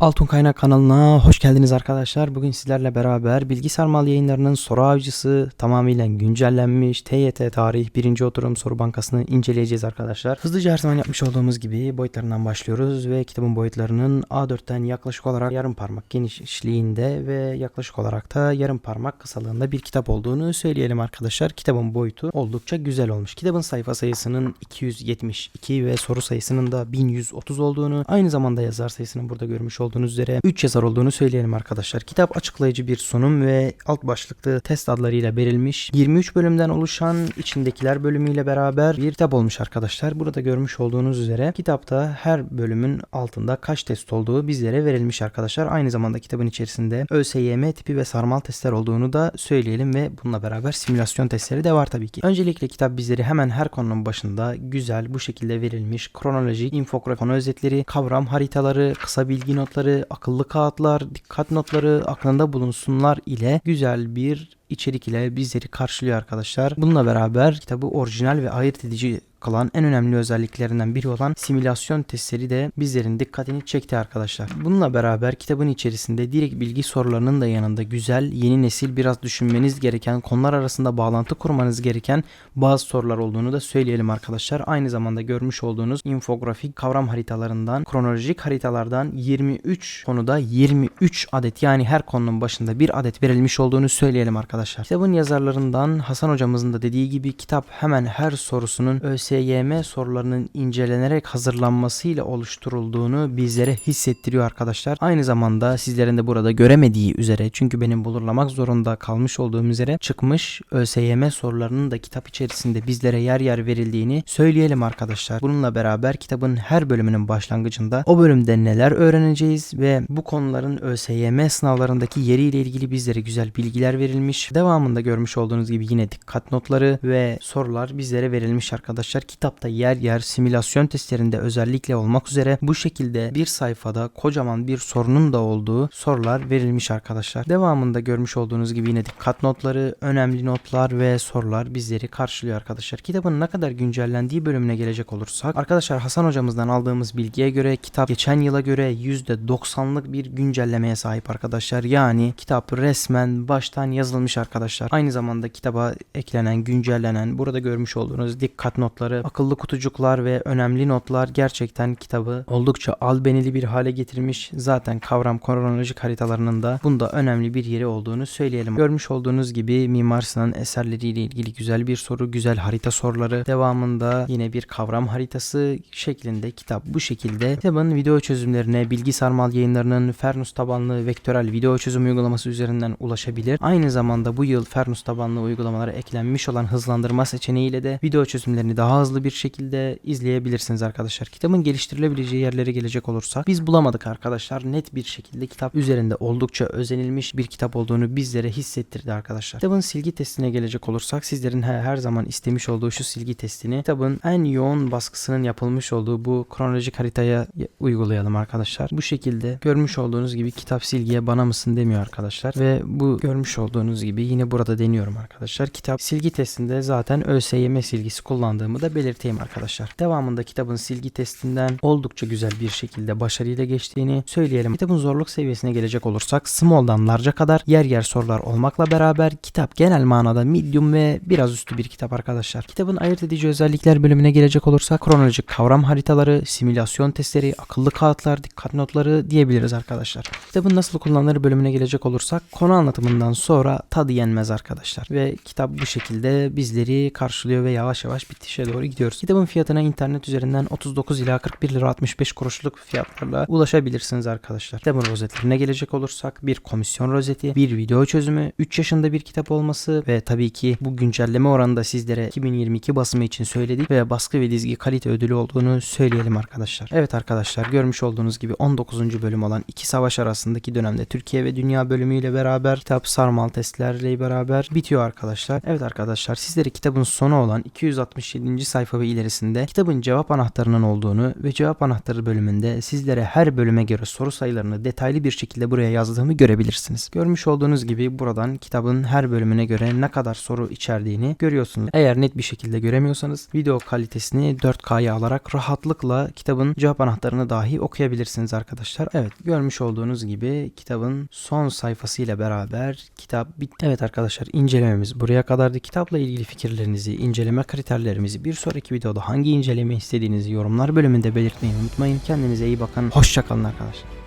Altın Kaynak kanalına hoş geldiniz arkadaşlar. Bugün sizlerle beraber Bilgisayar Mal yayınlarının soru avcısı tamamıyla güncellenmiş TYT tarih 1. oturum soru bankasını inceleyeceğiz arkadaşlar. Hızlıca her zaman yapmış olduğumuz gibi boyutlarından başlıyoruz ve kitabın boyutlarının A4'ten yaklaşık olarak yarım parmak genişliğinde ve yaklaşık olarak da yarım parmak kısalığında bir kitap olduğunu söyleyelim arkadaşlar. Kitabın boyutu oldukça güzel olmuş. Kitabın sayfa sayısının 272 ve soru sayısının da 1130 olduğunu aynı zamanda yazar sayısının burada görmüş olduğunuz üzere 3 yazar olduğunu söyleyelim arkadaşlar. Kitap açıklayıcı bir sunum ve alt başlıklı test adlarıyla verilmiş. 23 bölümden oluşan içindekiler bölümüyle beraber bir kitap olmuş arkadaşlar. Burada görmüş olduğunuz üzere kitapta her bölümün altında kaç test olduğu bizlere verilmiş arkadaşlar. Aynı zamanda kitabın içerisinde ÖSYM tipi ve sarmal testler olduğunu da söyleyelim ve bununla beraber simülasyon testleri de var tabii ki. Öncelikle kitap bizleri hemen her konunun başında güzel bu şekilde verilmiş kronolojik, infografik konu özetleri, kavram haritaları, kısa bilgi notları, akıllı kağıtlar, dikkat notları aklında bulunsunlar ile güzel bir içerik ile bizleri karşılıyor arkadaşlar. Bununla beraber kitabı orijinal ve ayırt edici kılan en önemli özelliklerinden biri olan simülasyon testleri de bizlerin dikkatini çekti arkadaşlar. Bununla beraber kitabın içerisinde direkt bilgi sorularının da yanında güzel, yeni nesil biraz düşünmeniz gereken, konular arasında bağlantı kurmanız gereken bazı sorular olduğunu da söyleyelim arkadaşlar. Aynı zamanda görmüş olduğunuz infografik kavram haritalarından, kronolojik haritalardan 23 konuda 23 adet yani her konunun başında bir adet verilmiş olduğunu söyleyelim arkadaşlar. Kitabın yazarlarından Hasan hocamızın da dediği gibi kitap hemen her sorusunun ÖSYM sorularının incelenerek hazırlanmasıyla oluşturulduğunu bizlere hissettiriyor arkadaşlar. Aynı zamanda sizlerin de burada göremediği üzere çünkü benim bulurlamak zorunda kalmış olduğum üzere çıkmış ÖSYM sorularının da kitap içerisinde bizlere yer yer verildiğini söyleyelim arkadaşlar. Bununla beraber kitabın her bölümünün başlangıcında o bölümde neler öğreneceğiz ve bu konuların ÖSYM sınavlarındaki yeriyle ilgili bizlere güzel bilgiler verilmiş. Devamında görmüş olduğunuz gibi yine dikkat notları ve sorular bizlere verilmiş arkadaşlar. Kitapta yer yer simülasyon testlerinde özellikle olmak üzere bu şekilde bir sayfada kocaman bir sorunun da olduğu sorular verilmiş arkadaşlar. Devamında görmüş olduğunuz gibi yine dikkat notları, önemli notlar ve sorular bizleri karşılıyor arkadaşlar. Kitabın ne kadar güncellendiği bölümüne gelecek olursak arkadaşlar Hasan hocamızdan aldığımız bilgiye göre kitap geçen yıla göre %90'lık bir güncellemeye sahip arkadaşlar. Yani kitap resmen baştan yazılmış arkadaşlar. Aynı zamanda kitaba eklenen, güncellenen, burada görmüş olduğunuz dikkat notları, akıllı kutucuklar ve önemli notlar gerçekten kitabı oldukça albenili bir hale getirmiş. Zaten kavram kronolojik haritalarının da bunda önemli bir yeri olduğunu söyleyelim. Görmüş olduğunuz gibi Mimar Sinan eserleriyle ilgili güzel bir soru, güzel harita soruları. Devamında yine bir kavram haritası şeklinde kitap bu şekilde. Kitabın video çözümlerine Bilgi Sarmal yayınlarının Fernus tabanlı vektörel video çözüm uygulaması üzerinden ulaşabilir. Aynı zamanda bu yıl Fernus tabanlı uygulamalara eklenmiş olan hızlandırma seçeneğiyle de video çözümlerini daha hızlı bir şekilde izleyebilirsiniz arkadaşlar. Kitabın geliştirilebileceği yerlere gelecek olursak biz bulamadık arkadaşlar. Net bir şekilde kitap üzerinde oldukça özenilmiş bir kitap olduğunu bizlere hissettirdi arkadaşlar. Kitabın silgi testine gelecek olursak sizlerin her zaman istemiş olduğu şu silgi testini kitabın en yoğun baskısının yapılmış olduğu bu kronolojik haritaya uygulayalım arkadaşlar. Bu şekilde görmüş olduğunuz gibi kitap silgiye bana mısın demiyor arkadaşlar ve bu görmüş olduğunuz gibi yine burada deniyorum arkadaşlar. Kitap silgi testinde zaten ÖSYM silgisi kullandığımı da belirteyim arkadaşlar. Devamında kitabın silgi testinden oldukça güzel bir şekilde başarıyla geçtiğini söyleyelim. Kitabın zorluk seviyesine gelecek olursak small'dan large'a kadar yer yer sorular olmakla beraber kitap genel manada medium ve biraz üstü bir kitap arkadaşlar. Kitabın ayırt edici özellikler bölümüne gelecek olursak kronolojik kavram haritaları, simülasyon testleri, akıllı kağıtlar, dikkat notları diyebiliriz arkadaşlar. Kitabın nasıl kullanılır bölümüne gelecek olursak konu anlatımından sonra tadı yenmez arkadaşlar. Ve kitap bu şekilde bizleri karşılıyor ve yavaş yavaş bitişe doğru gidiyoruz. Kitabın fiyatına internet üzerinden 39 ila 41 lira 65 kuruşluk fiyatlarla ulaşabilirsiniz arkadaşlar. Kitabın rozetlerine gelecek olursak bir komisyon rozeti, bir video çözümü, 3 yaşında bir kitap olması ve tabii ki bu güncelleme oranında sizlere 2022 basımı için söyledik ve baskı ve dizgi kalite ödülü olduğunu söyleyelim arkadaşlar. Evet arkadaşlar görmüş olduğunuz gibi 19. bölüm olan iki savaş arasındaki dönemde Türkiye ve Dünya bölümüyle beraber kitap sarmal testlerle beraber bitiyor arkadaşlar. Evet arkadaşlar sizlere kitabın sonu olan 267. sayfa ve ilerisinde kitabın cevap anahtarının olduğunu ve cevap anahtarı bölümünde sizlere her bölüme göre soru sayılarını detaylı bir şekilde buraya yazdığımı görebilirsiniz. Görmüş olduğunuz gibi buradan kitabın her bölümüne göre ne kadar soru içerdiğini görüyorsunuz. Eğer net bir şekilde göremiyorsanız video kalitesini 4K'ya alarak rahatlıkla kitabın cevap anahtarını dahi okuyabilirsiniz arkadaşlar. Evet görmüş olduğunuz gibi kitabın son sayfasıyla beraber kitap bitti. Evet arkadaşlar incelememiz buraya kadardı. Kitapla ilgili fikirlerinizi, inceleme kriterlerimizi bir sonraki videoda hangi inceleme istediğinizi yorumlar bölümünde belirtmeyi unutmayın. Kendinize iyi bakın. Hoşçakalın arkadaşlar.